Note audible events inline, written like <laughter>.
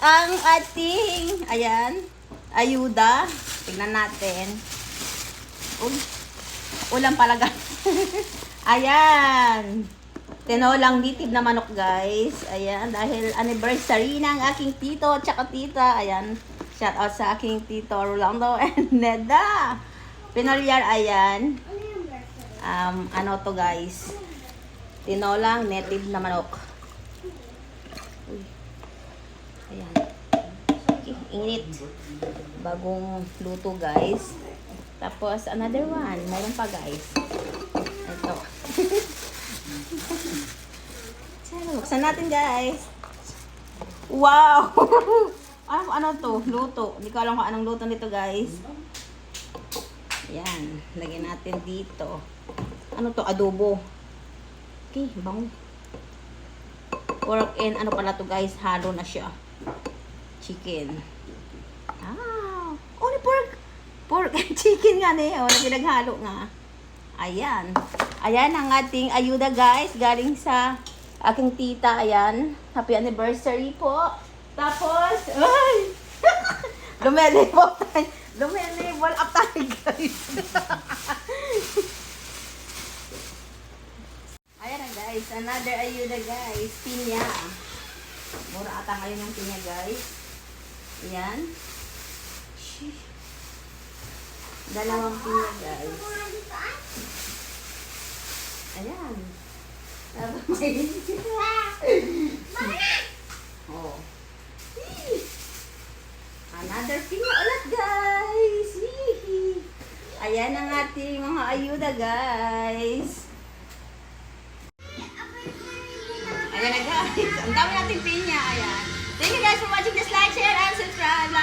ang ating, ayan, ayuda. Tignan natin. Uy, ulam pala guys. <laughs> ayan. Tinolang litid na manok guys. Ayan, dahil anniversary ng aking tito at saka tita. Ayan, shout out sa aking tito Rolando <laughs> and Neda. Pinolyar, ayan. Um, ano to guys? Tinolang native na manok. Uy. Ayan. Okay, init. Bagong luto guys. Tapos another one. Meron pa guys. Ito. <laughs> Tara, buksan natin guys. Wow! <laughs> ano, ano to? Luto. Hindi ko alam kung anong luto nito guys. Ayan. Lagyan natin dito. Ano to? Adobo. Okay, bango. Pork and ano pala to guys, halo na siya. Chicken. Ah, ni pork. Pork and <laughs> chicken nga ni, na pinaghalo nga. Ayan. Ayan ang ating ayuda guys, galing sa aking tita, ayan. Happy anniversary po. Tapos, ay! <laughs> Lumelibot tayo. Lumelibot up tayo guys. <laughs> Ayan na guys, another ayuda guys, pinya. Mura ata ngayon yung pinya guys. Ayan. Dalawang pinya guys. Ayan. Tapos <laughs> may... <laughs> oh. Another pinya ulit guys. Ayan ang ating mga ayuda guys. Ang dami nating pinya. Ayan. Thank you guys for watching. Just like, share, and subscribe.